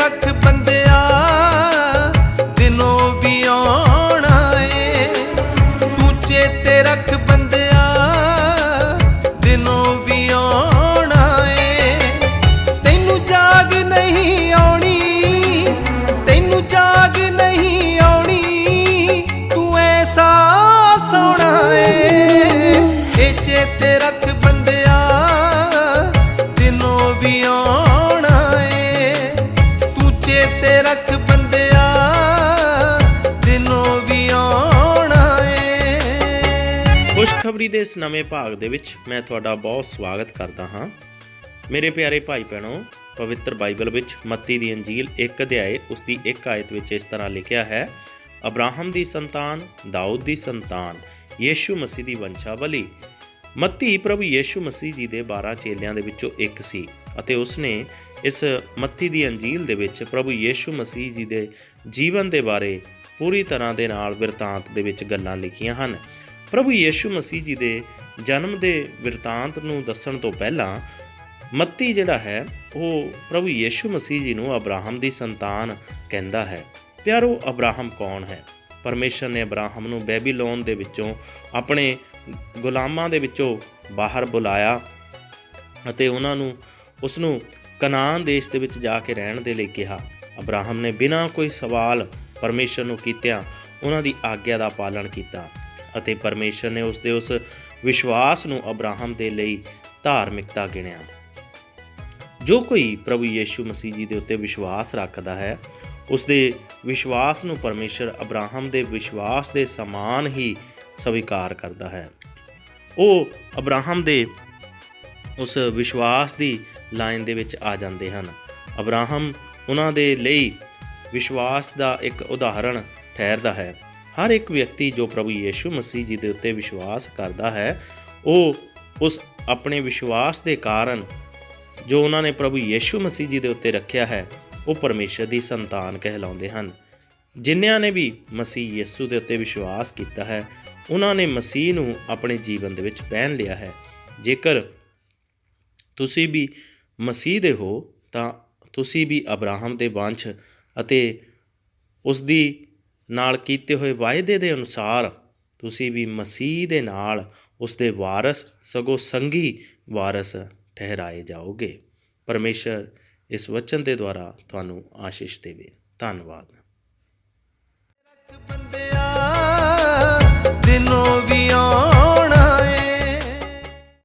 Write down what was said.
ਰੱਖ ਬੰਦਿਆ। ਖੁਸ਼ਖਬਰੀ ਦੇ ਇਸ ਨਵੇਂ ਭਾਗ ਦੇ ਵਿੱਚ ਮੈਂ ਤੁਹਾਡਾ ਬਹੁਤ ਸਵਾਗਤ ਕਰਦਾ ਹਾਂ। ਮੇਰੇ ਪਿਆਰੇ ਭਾਈ ਭੈਣੋ, ਪਵਿੱਤਰ ਬਾਈਬਲ ਵਿੱਚ ਮੱਤੀ ਦੀ ਅੰਜੀਲ ਇੱਕ ਅਧਿਆਏ ਉਸ ਦੀ ਇੱਕ ਆਇਤ ਵਿੱਚ ਇਸ ਤਰ੍ਹਾਂ ਲਿਖਿਆ ਹੈ, ਅਬਰਾਹਮ ਦੀ ਸੰਤਾਨ, ਦਾਊਦ ਦੀ ਸੰਤਾਨ, ਯੀਸ਼ੂ ਮਸੀਹ ਦੀ ਵੰਸ਼ਾਵਲੀ। ਮੱਤੀ ਪ੍ਰਭੂ ਯੀਸ਼ੂ ਮਸੀਹ ਜੀ ਦੇ 12 ਚੇਲਿਆਂ ਦੇ ਵਿੱਚੋਂ ਇੱਕ ਸੀ ਅਤੇ ਉਸਨੇ ਇਸ ਮੱਤੀ ਦੀ ਅੰਜੀਲ ਦੇ ਵਿੱਚ ਪ੍ਰਭੂ ਯੀਸ਼ੂ ਮਸੀਹ ਜੀ ਦੇ ਜੀਵਨ ਦੇ ਬਾਰੇ ਪੂਰੀ ਤਰ੍ਹਾਂ ਦੇ ਨਾਲ ਬਿਰਤਾਂਤ ਦੇ ਵਿੱਚ ਗੱਲਾਂ ਲਿਖੀਆਂ ਹਨ। ਪ੍ਰਭੂ ਯੀਸ਼ੂ ਮਸੀਹ ਜੀ ਦੇ ਜਨਮ ਦੇ ਬਿਰਤਾਂਤ ਨੂੰ ਦੱਸਣ ਤੋਂ ਪਹਿਲਾਂ ਮੱਤੀ ਜਿਹੜਾ ਹੈ, ਉਹ ਪ੍ਰਭੂ ਯੀਸ਼ੂ ਮਸੀਹ ਜੀ ਨੂੰ ਅਬਰਾਹਮ ਦੀ ਸੰਤਾਨ ਕਹਿੰਦਾ ਹੈ। ਪਿਆਰੋ, ਅਬਰਾਹਮ ਕੌਣ ਹੈ? ਪਰਮੇਸ਼ਰ ਨੇ ਅਬਰਾਹਮ ਨੂੰ ਬੈਬੀਲੋਨ ਦੇ ਵਿੱਚੋਂ ਆਪਣੇ ਗੁਲਾਮਾਂ ਦੇ ਵਿੱਚੋਂ ਬਾਹਰ ਬੁਲਾਇਆ ਅਤੇ ਉਹਨਾਂ ਨੂੰ, ਉਸ ਨੂੰ ਕਨਾਨ ਦੇਸ਼ ਦੇ ਵਿੱਚ ਜਾ ਕੇ ਰਹਿਣ ਦੇ ਲਈ ਕਿਹਾ। ਅਬਰਾਹਮ ਨੇ ਬਿਨਾਂ ਕੋਈ ਸਵਾਲ ਪਰਮੇਸ਼ਰ ਨੂੰ ਕੀਤਿਆਂ ਉਹਨਾਂ ਦੀ ਆਗਿਆ ਦਾ ਪਾਲਣ ਕੀਤਾ। ਅਤੇ ਪਰਮੇਸ਼ਰ ਨੇ ਉਸ ਦੇ ਉਸ ਵਿਸ਼ਵਾਸ ਨੂੰ ਅਬਰਾਹਮ ਦੇ ਲਈ ਧਾਰਮਿਕਤਾ ਗਿਣਿਆ। ਜੋ ਕੋਈ ਪ੍ਰਭੂ ਯੀਸ਼ੂ ਮਸੀਹ ਜੀ ਦੇ ਉੱਤੇ ਵਿਸ਼ਵਾਸ ਰੱਖਦਾ ਹੈ ਉਸ ਦੇ ਵਿਸ਼ਵਾਸ ਨੂੰ ਪਰਮੇਸ਼ਰ ਅਬਰਾਹਮ ਦੇ ਵਿਸ਼ਵਾਸ ਦੇ ਸਮਾਨ ਹੀ ਸਵੀਕਾਰ ਕਰਦਾ ਹੈ। ਉਹ ਅਬਰਾਹਮ ਦੇ ਉਸ ਵਿਸ਼ਵਾਸ ਦੀ ਲਾਈਨ ਦੇ ਵਿੱਚ ਆ ਜਾਂਦੇ ਹਨ। ਅਬਰਾਹਮ ਉਹਨਾਂ ਦੇ ਲਈ ਵਿਸ਼ਵਾਸ ਦਾ ਇੱਕ ਉਦਾਹਰਣ ਠਹਿਰਦਾ ਹੈ। ਹਰ ਇੱਕ ਵਿਅਕਤੀ ਜੋ ਪ੍ਰਭੂ ਯੀਸ਼ੂ ਮਸੀਹ ਜੀ ਦੇ ਉੱਤੇ ਵਿਸ਼ਵਾਸ ਕਰਦਾ ਹੈ, ਉਹ ਉਸ ਆਪਣੇ ਵਿਸ਼ਵਾਸ ਦੇ ਕਾਰਨ ਜੋ ਉਹਨਾਂ ਨੇ ਪ੍ਰਭੂ ਯੀਸ਼ੂ ਮਸੀਹ ਜੀ ਦੇ ਉੱਤੇ ਰੱਖਿਆ ਹੈ, ਉਹ ਪਰਮੇਸ਼ਰ ਦੀ ਸੰਤਾਨ ਕਹਿਲਾਉਂਦੇ ਹਨ। ਜਿਨ੍ਹਾਂ ਨੇ ਵੀ ਮਸੀਹ ਯਿਸੂ ਦੇ ਉੱਤੇ ਵਿਸ਼ਵਾਸ ਕੀਤਾ ਹੈ, ਉਹਨਾਂ ਨੇ ਮਸੀਹ ਨੂੰ ਆਪਣੇ ਜੀਵਨ ਦੇ ਵਿੱਚ ਪਹਿਨ ਲਿਆ ਹੈ। ਜੇਕਰ ਤੁਸੀਂ ਵੀ ਮਸੀਹ ਦੇ ਹੋ, ਤਾਂ ਤੁਸੀਂ ਵੀ ਅਬਰਾਹਮ ਦੇ ਵੰਸ਼ ਅਤੇ ਉਸ ਦੀ ਨਾਲ ਕੀਤੇ ਹੋਏ ਵਾਅਦੇ ਦੇ ਅਨੁਸਾਰ ਤੁਸੀਂ ਵੀ ਮਸੀਹ ਦੇ ਨਾਲ ਉਸ ਦੇ ਵਾਰਸ, ਸਗੋ ਸੰਗੀ ਵਾਰਸ ਠਹਿਰਾਏ ਜਾਓਗੇ। ਪਰਮੇਸ਼ਰ ਇਸ ਵਚਨ ਦੇ ਦੁਆਰਾ ਤੁਹਾਨੂੰ ਆਸ਼ੀਸ਼ ਦੇਵੇ। ਧੰਨਵਾਦ।